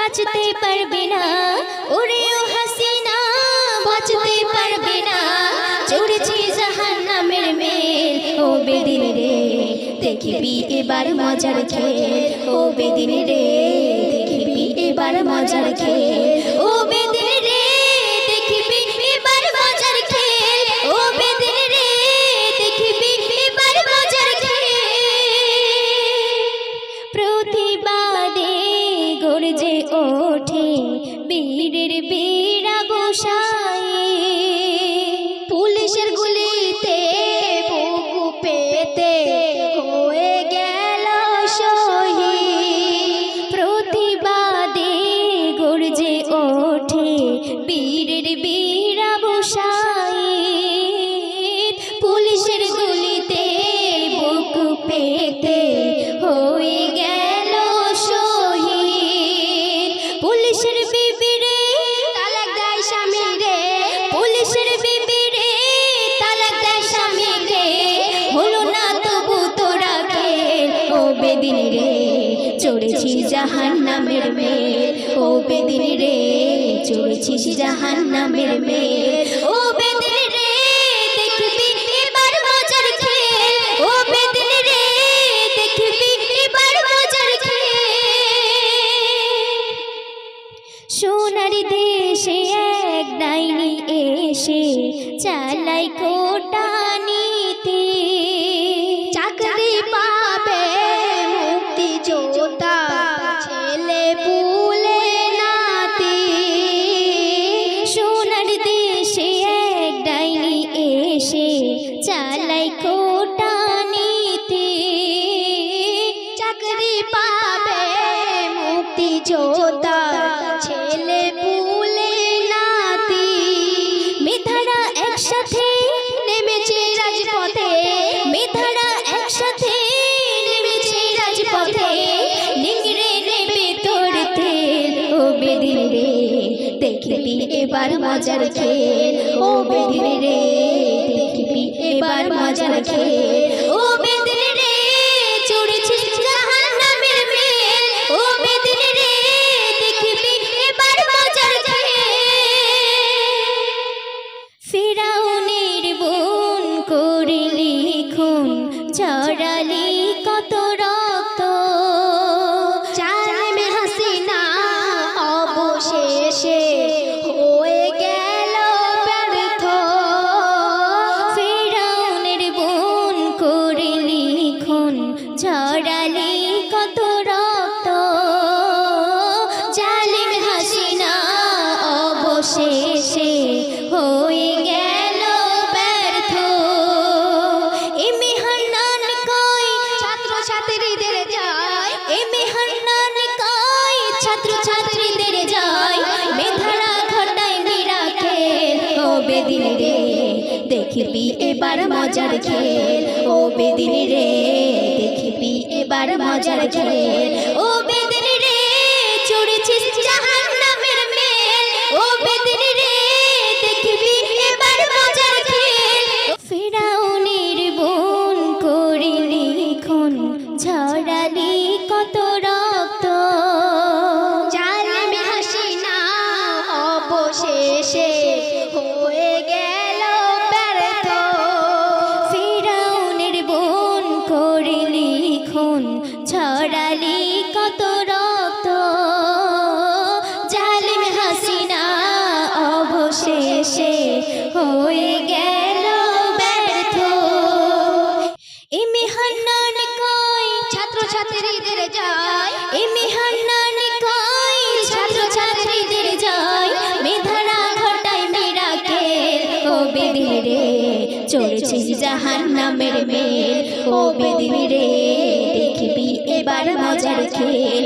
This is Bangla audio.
বাঁচতে পারবে না। ওরে ও হাসিনা, বাঁচতে পারবে না। চড়েছি জাহান নামের মেল, ও বেদিন রে, দেখবি এবার মজার খেল। ও বেদিন রে, দেখবি এবার মজার খেল। বীরের বীরা গোসাই, পুলিশের গুলিতে বুকু পেতে হয়ে গেল শহীদ। প্রতিবাদে গর্জে ওঠে বীরের বীরা গোসাই। পুলিশের গুলিতে বুকু পেতে হয়ে চড়েছি জাহান নামের মেয়ে ও বেদিন রে, চড়েছিস জাহান নামের মেয়ে ও বেদিন রে, দেখবি এবার মজার খেল। ও বেদিন রে, দেখবি এবার সোনার দেশে এক ডাইনি এসে চালাই কোটা যোদ্ধা ছেলে পুলে নাতি। মেধারা একসাথে নেমেছে রাজপথে। মেধারা একসাথে নেমেছে রাজপথে। নিংড়ে নেবে তোর তেল। ও বেদিন রে, দেখবি এবার মজার খেল। ও বেদিন রে, দেখবি এবার মজার খেল। ও বেদিন খুন ছড়ালি কত রক্ত। জালিম হাসিনা অবশেষে হয়ে গেল ব্যর্থ। এমে হান্নান কই ছাত্র ছাত্রীদের যায়? এমে হান্নান কই ছাত্র ছাত্রীদের যায়? মেধারা ঘটায় মিরাকেল। ও বেদিন রে, দেখবি এবার মজার খেল। ও বেদিন রে। এবার মজার খেল। ও বেদিন রে, চড়েছিস জাহান্নামের মেল। ও বেদিন রে, দেখবি এবার মজার খেল। ফেরাউনের বোন করিলি খুন, ছড়ালি কত রক্ত হয়ে গেল ব্যর্থ। এমে হান্নান কই ছাত্র ছাত্রীদের যায় এমে হান্নান কই ছাত্র ছাত্রীদের যায় মেধারা ঘটায় মিরাকেল। ও বেদিন রে চড়েছিস জাহান নামের মেল। ও বেদিন রে, দেখবি এবার মজার খেল।